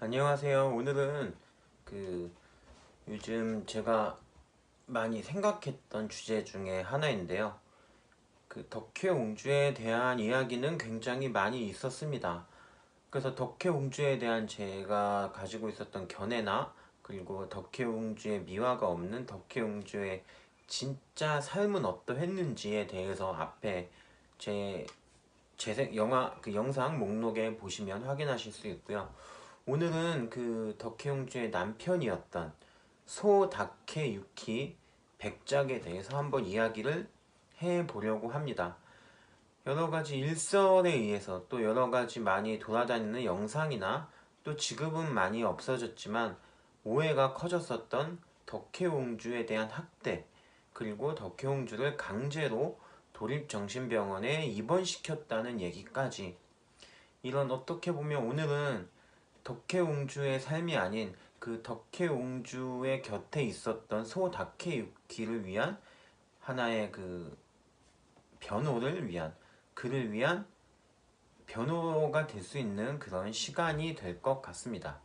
안녕하세요. 오늘은 그 요즘 제가 많이 생각했던 주제 중에 하나인데요. 그 덕혜옹주에 대한 이야기는 굉장히 많이 있었습니다. 그래서 덕혜옹주에 대한 제가 가지고 있었던 견해나 그리고 덕혜옹주의 미화가 없는 덕혜옹주의 진짜 삶은 어떠했는지에 대해서 앞에 제 재생 영화 그 영상 목록에 보시면 확인하실 수 있고요. 오늘은 그 덕혜옹주의 남편이었던 소다케 유키 백작에 대해서 한번 이야기를 해보려고 합니다. 여러가지 일설에 의해서 또 여러가지 많이 돌아다니는 영상이나 또 지금은 많이 없어졌지만 오해가 커졌었던 덕혜옹주에 대한 학대 그리고 덕혜옹주를 강제로 도립정신병원에 입원시켰다는 얘기까지 이런 어떻게 보면 오늘은 덕혜옹주의 삶이 아닌 그 덕혜옹주의 곁에 있었던 소 다케유키를 위한 하나의 그 변호를 위한 그를 위한 변호가 될 수 있는 그런 시간이 될 것 같습니다.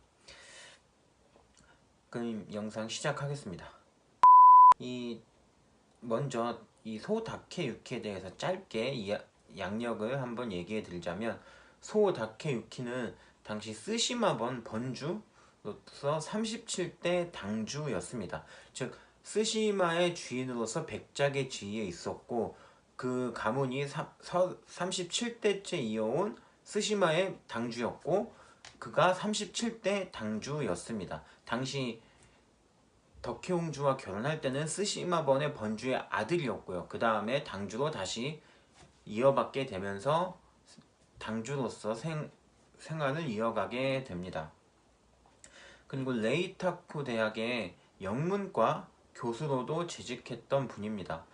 그럼 영상 시작하겠습니다. 이 먼저 이 소 다케유키에 대해서 짧게 이 양력을 한번 얘기해 드리자면 소 다케유키는 당시 스시마번 번주로서 37대 당주였습니다. 즉 스시마의 주인으로서 백작의 지위에 있었고 그 가문이 37대째 이어온 스시마의 당주였고 그가 37대 당주였습니다. 당시 덕혜옹주와 결혼할 때는 스시마번의 번주의 아들이었고요. 그 다음에 당주로 다시 이어받게 되면서 당주로서 생, 생활을 이어가게 됩니다. 그리고 레이타쿠 대학의 영문과 교수로도 재직했던 분입니다.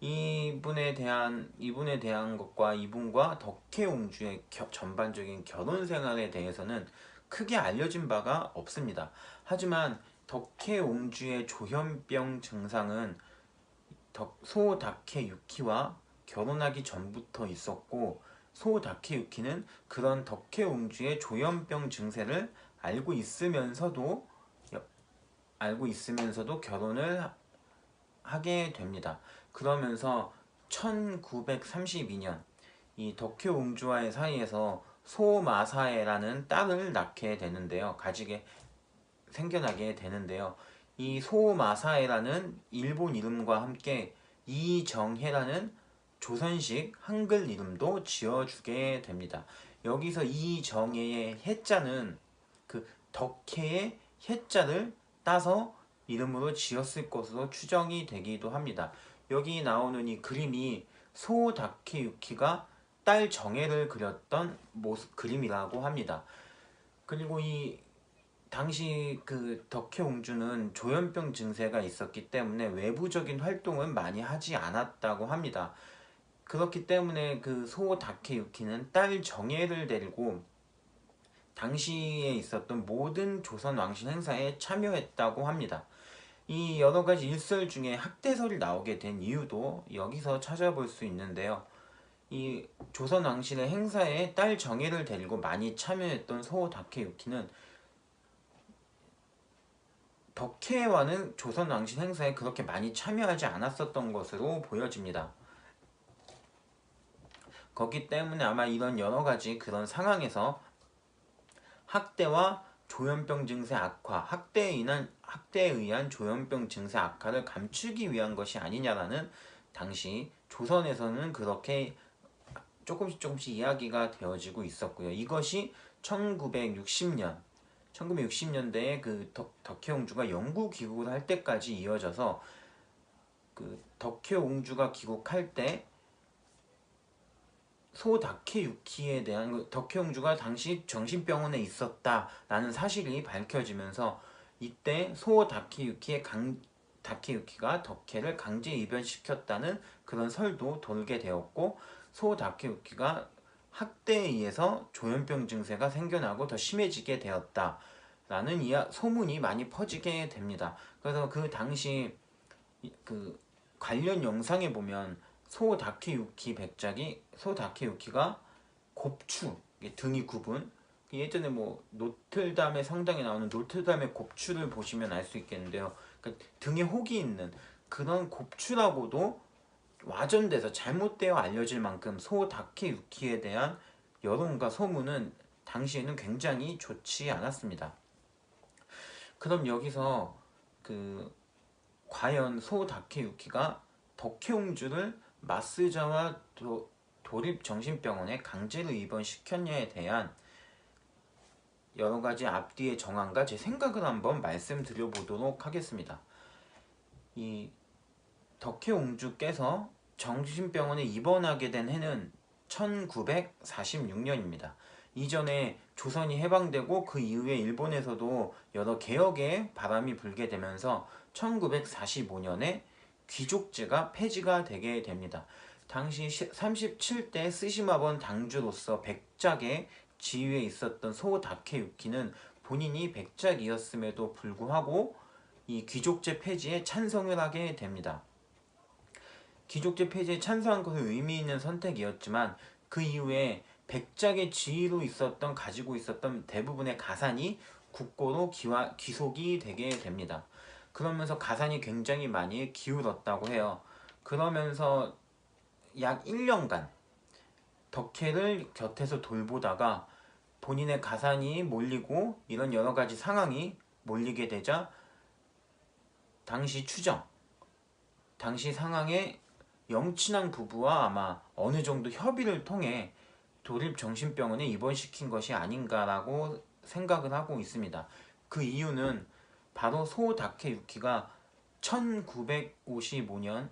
이분에 대한 이분에 대한 것과 이분과 덕혜옹주의 겨, 전반적인 결혼 생활에 대해서는 크게 알려진 바가 없습니다. 하지만 덕혜옹주의 조현병 증상은 소다케 유키와 결혼하기 전부터 있었고 소 다케유키는 그런 덕혜옹주의 조현병 증세를 알고 있으면서도 알고 있으면서도 결혼을 하게 됩니다. 그러면서 1932년 이 덕혜옹주와의 사이에서 소마사에라는 딸을 낳게 되는데요. 가지게 생겨나게 되는데요. 이 소마사에라는 일본 이름과 함께 이정혜라는 조선식 한글 이름도 지어주게 됩니다. 여기서 이정혜의 해자는 그 덕혜의 해자를 따서 이름으로 지었을 것으로 추정이 되기도 합니다. 여기 나오는 이 그림이 소다케유키가 딸 정혜를 그렸던 모습 그림이라고 합니다. 그리고 이 당시 그 덕혜옹주는 조현병 증세가 있었기 때문에 외부적인 활동을 많이 하지 않았다고 합니다. 그렇기 때문에 그 소다케유키는 딸 정예를 데리고 당시에 있었던 모든 조선 왕실 행사에 참여했다고 합니다. 이 여러가지 일설 중에 학대설이 나오게 된 이유도 여기서 찾아볼 수 있는데요. 이 조선 왕실의 행사에 딸 정예를 데리고 많이 참여했던 소다케유키는 덕혜와는 조선 왕실 행사에 그렇게 많이 참여하지 않았었던 것으로 보여집니다. 그렇기 때문에 아마 이런 여러 가지 그런 상황에서 학대와 조현병 증세 악화, 학대에 의한, 학대에 의한 조현병 증세 악화를 감추기 위한 것이 아니냐라는 당시 조선에서는 그렇게 조금씩 조금씩 이야기가 되어지고 있었고요. 이것이 1960년, 1960년대에 그 덕혜옹주가 영구 귀국을 할 때까지 이어져서 그 덕혜옹주가 귀국할 때 소다케유키에 대한 그 덕혜옹주가 당시 정신병원에 있었다라는 사실이 밝혀지면서 이때 소다케유키의 강 다케유키가 덕혜를 강제 입연시켰다는 그런 설도 돌게 되었고 소다케유키가 학대에 의해서 조현병 증세가 생겨나고 더 심해지게 되었다 라는 이야 소문이 많이 퍼지게 됩니다. 그래서 그 당시 그 관련 영상에 보면 소다케유키 백작이 소다케유키가 곱추 등이 굽은 예전에 뭐 노틀담의 성당에 나오는 노틀담의 곱추를 보시면 알 수 있겠는데요. 그러니까 등에 혹이 있는 그런 곱추라고도 와전돼서 잘못되어 알려질 만큼 소 다케유키에 대한 여론과 소문은 당시에는 굉장히 좋지 않았습니다. 그럼 여기서 그 과연 소 다케유키가 덕혜옹주를 마스자와 도, 도립정신병원에 강제로 입원시켰냐에 대한 여러 가지 앞뒤의 정황과 제 생각을 한번 말씀드려 보도록 하겠습니다. 이 덕혜옹주께서 정신병원에 입원하게 된 해는 1946년입니다. 이전에 조선이 해방되고 그 이후에 일본에서도 여러 개혁의 바람이 불게 되면서 1945년에 귀족제가 폐지가 되게 됩니다. 당시 37대 스시마본 당주로서 백작의 지위에 있었던 소 다케유키는 본인이 백작이었음에도 불구하고 이 귀족제 폐지에 찬성을 하게 됩니다. 귀족제 폐지에 찬성한 것은 의미 있는 선택이었지만 그 이후에 백작의 지위로 있었던 가지고 있었던 대부분의 가산이 국고로 기와, 귀속이 되게 됩니다. 그러면서 가산이 굉장히 많이 기울었다고 해요. 그러면서 약 1년간 덕혜를 곁에서 돌보다가 본인의 가산이 몰리고 이런 여러 가지 상황이 몰리게 되자 당시 추정, 당시 상황에 영친왕 부부와 아마 어느 정도 협의를 통해 도립정신병원에 입원시킨 것이 아닌가라고 생각을 하고 있습니다. 그 이유는 바로 소 다케유키가 1955년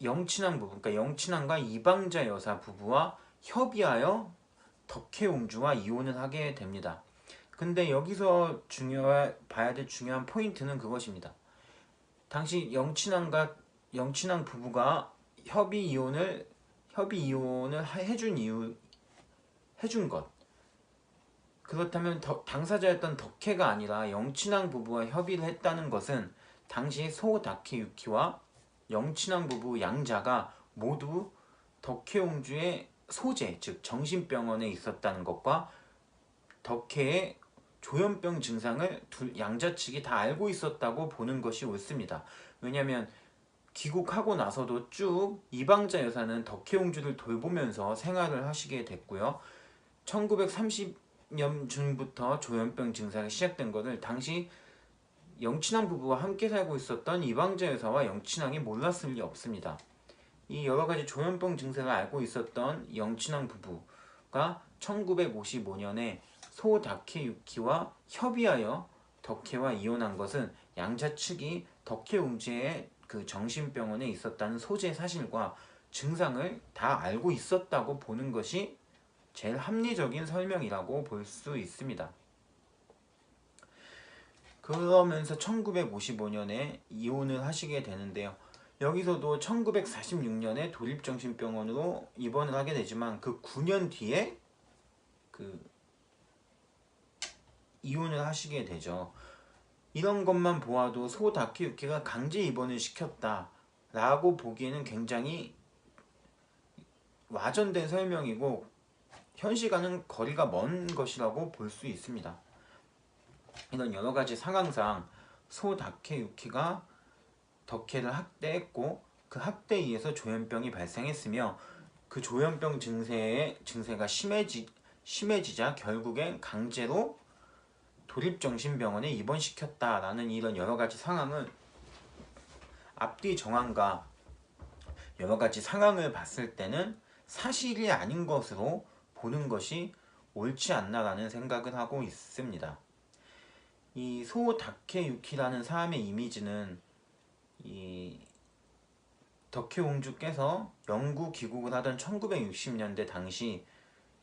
영친왕 부부, 그러니까 영친왕과 이방자 여사 부부와 협의하여 덕혜옹주와 이혼을 하게 됩니다. 근데 여기서 중요 봐야 될 중요한 포인트는 그것입니다. 당시 영친왕과 영친왕 부부가 협의 이혼을 협의 이혼을 해준 이유 해준 것 그렇다면 더, 당사자였던 덕혜가 아니라 영친왕 부부와 협의를 했다는 것은 당시 소 다케 유키와 영친왕 부부 양자가 모두 덕혜옹주의 소재 즉 정신병원에 있었다는 것과 덕혜의 조현병 증상을 둘, 양자 측이 다 알고 있었다고 보는 것이 옳습니다. 왜냐하면 귀국하고 나서도 쭉 이방자 여사는 덕혜옹주를 돌보면서 생활을 하시게 됐고요. 1930 년 중부터 조현병 증상이 시작된 것을 당시 영친왕 부부와 함께 살고 있었던 이방자 여사와 영친왕이 몰랐을 리 없습니다. 이 여러 가지 조현병 증상을 알고 있었던 영친왕 부부가 1955년에 소 다케유키와 협의하여 덕혜와 이혼한 것은 양자 측이 덕혜 웅제의 그 정신병원에 있었다는 소재 사실과 증상을 다 알고 있었다고 보는 것이 제일 합리적인 설명이라고 볼 수 있습니다. 그러면서 1955년에 이혼을 하시게 되는데요. 여기서도 1946년에 도립정신병원으로 입원을 하게 되지만 그 9년 뒤에 그 이혼을 하시게 되죠. 이런 것만 보아도 소 다케유키가 강제 입원을 시켰다 라고 보기에는 굉장히 와전된 설명이고 현실과는 거리가 먼 것이라고 볼 수 있습니다. 이런 여러 가지 상황상 소 다케 유키가 덕혜를 학대했고 그 학대에 의해서 조현병이 발생했으며 그 조현병 증세의 증세가 심해지, 심해지자 결국엔 강제로 도립정신병원에 입원시켰다라는 이런 여러 가지 상황은 앞뒤 정황과 여러 가지 상황을 봤을 때는 사실이 아닌 것으로 보는 것이 옳지 않나라는 생각을 하고 있습니다. 이 소 다케유키라는 사람의 이미지는 이 덕혜옹주께서 영구 귀국을 하던 1960년대 당시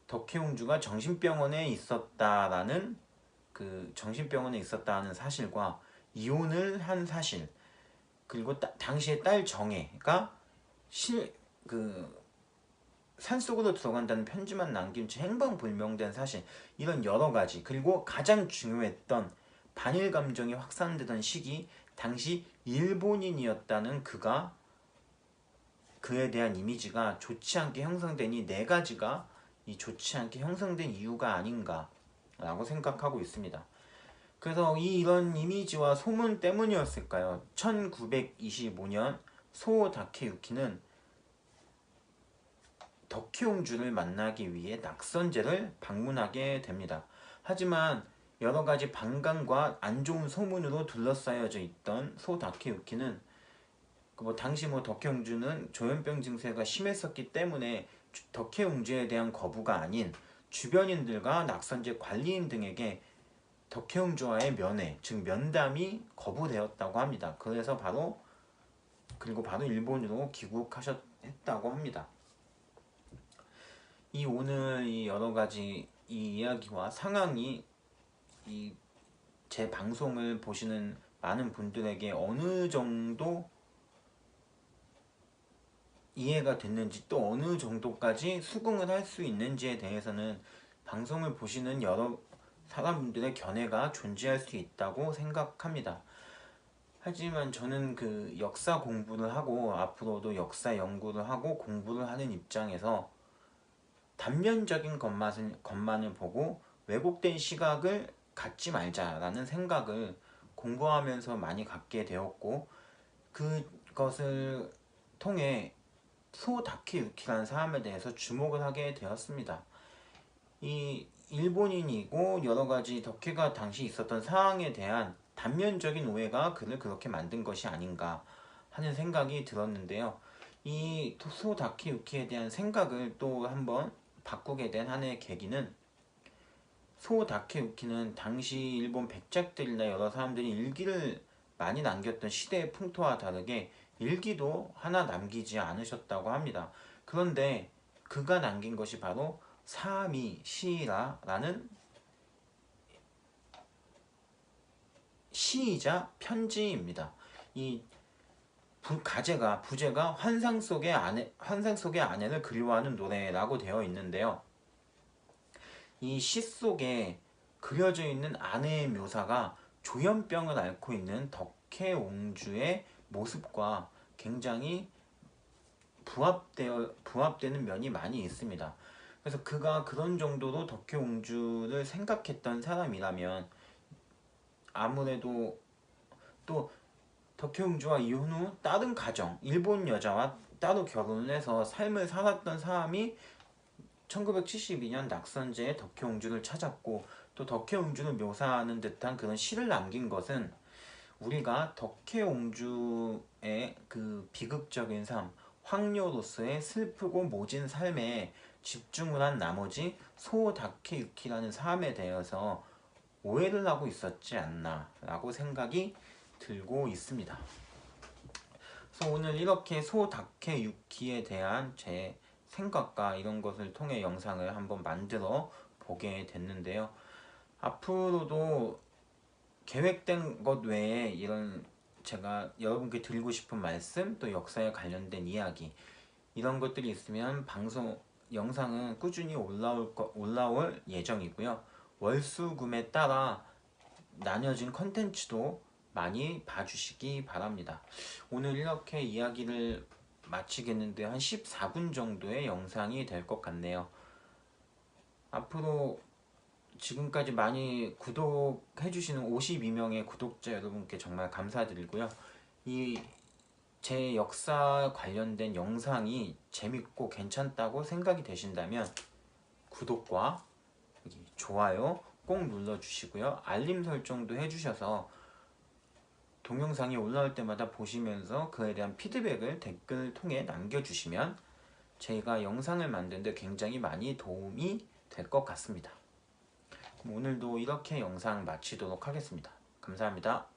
덕혜옹주가 정신병원에 있었다라는 그 정신병원에 있었다는 사실과 이혼을 한 사실 그리고 따, 당시에 딸 정혜가 실 그 산속으로 들어간다는 편지만 남긴 채 행방불명된 사실 이런 여러 가지 그리고 가장 중요했던 반일 감정이 확산되던 시기 당시 일본인이었다는 그가 그에 대한 이미지가 좋지 않게 형성되니 네 가지가 이 좋지 않게 형성된 이유가 아닌가 라고 생각하고 있습니다. 그래서 이 이런 이미지와 소문 때문이었을까요? 1925년 소 다케유키는 덕혜옹주를 만나기 위해 낙선제를 방문하게 됩니다. 하지만 여러 가지 반감과 안 좋은 소문으로 둘러싸여져 있던 소 다케유키는 뭐 당시 뭐 덕혜옹주는 조현병 증세가 심했었기 때문에 덕혜옹주에 대한 거부가 아닌 주변인들과 낙선제 관리인 등에게 덕혜옹주와의 면회, 즉 면담이 거부되었다고 합니다. 그래서 바로 그리고 바로 일본으로 귀국하셨다고 합니다. 이 오늘 이 여러 가지 이 이야기와 상황이 이 제 방송을 보시는 많은 분들에게 어느 정도 이해가 됐는지 또 어느 정도까지 수긍을 할 수 있는지에 대해서는 방송을 보시는 여러 사람들의 견해가 존재할 수 있다고 생각합니다. 하지만 저는 그 역사 공부를 하고 앞으로도 역사 연구를 하고 공부를 하는 입장에서 단면적인 것만을, 것만을 보고 왜곡된 시각을 갖지 말자라는 생각을 공부하면서 많이 갖게 되었고 그것을 통해 소 다케유키라는 사람에 대해서 주목을 하게 되었습니다. 이 일본인이고 여러 가지 덕혜가 당시 있었던 상황에 대한 단면적인 오해가 그를 그렇게 만든 것이 아닌가 하는 생각이 들었는데요. 이 소다케유키에 대한 생각을 또 한번 바꾸게 된 하나의 계기는 소 다케유키는 당시 일본 백작들이나 여러 사람들이 일기를 많이 남겼던 시대의 풍토와 다르게 일기도 하나 남기지 않으셨다고 합니다. 그런데 그가 남긴 것이 바로 사미 시라라는 시이자 편지입니다. 이 부, 가제가 부제가 환상 속의 아내 환상 속의 아내를 그리워하는 노래라고 되어 있는데요. 이 시 속에 그려져 있는 아내의 묘사가 조현병을 앓고 있는 덕혜옹주의 모습과 굉장히 부합되어 부합되는 면이 많이 있습니다. 그래서 그가 그런 정도로 덕혜옹주를 생각했던 사람이라면 아무래도 또 덕혜옹주와 이혼 후 다른 가정, 일본 여자와 따로 결혼을 해서 삶을 살았던 사람이 1972년 낙선제에 덕혜옹주를 찾았고 또 덕혜옹주를 묘사하는 듯한 그런 시를 남긴 것은 우리가 덕혜옹주의 그 비극적인 삶, 황녀로서의 슬프고 모진 삶에 집중을 한 나머지 소다케유키라는 사람에 대해서 오해를 하고 있었지 않나 라고 생각이 들고 있습니다. 그래서 오늘 이렇게 소다케 유키에 대한 제 생각과 이런 것을 통해 영상을 한번 만들어 보게 됐는데요. 앞으로도 계획된 것 외에 이런 제가 여러분께 드리고 싶은 말씀 또 역사에 관련된 이야기 이런 것들이 있으면 방송 영상은 꾸준히 올라올 거, 올라올 예정이고요. 월수금에 따라 나뉘어진 컨텐츠도 많이 봐주시기 바랍니다. 오늘 이렇게 이야기를 마치겠는데 한 14분 정도의 영상이 될 것 같네요. 앞으로 지금까지 많이 구독해주시는 52명의 구독자 여러분께 정말 감사드리고요. 이 제 역사 관련된 영상이 재밌고 괜찮다고 생각이 되신다면 구독과 좋아요 꼭 눌러주시고요. 알림 설정도 해주셔서 동영상이 올라올 때마다 보시면서 그에 대한 피드백을 댓글 통해 남겨주시면 제가 영상을 만드는데 굉장히 많이 도움이 될 것 같습니다. 오늘도 이렇게 영상 마치도록 하겠습니다. 감사합니다.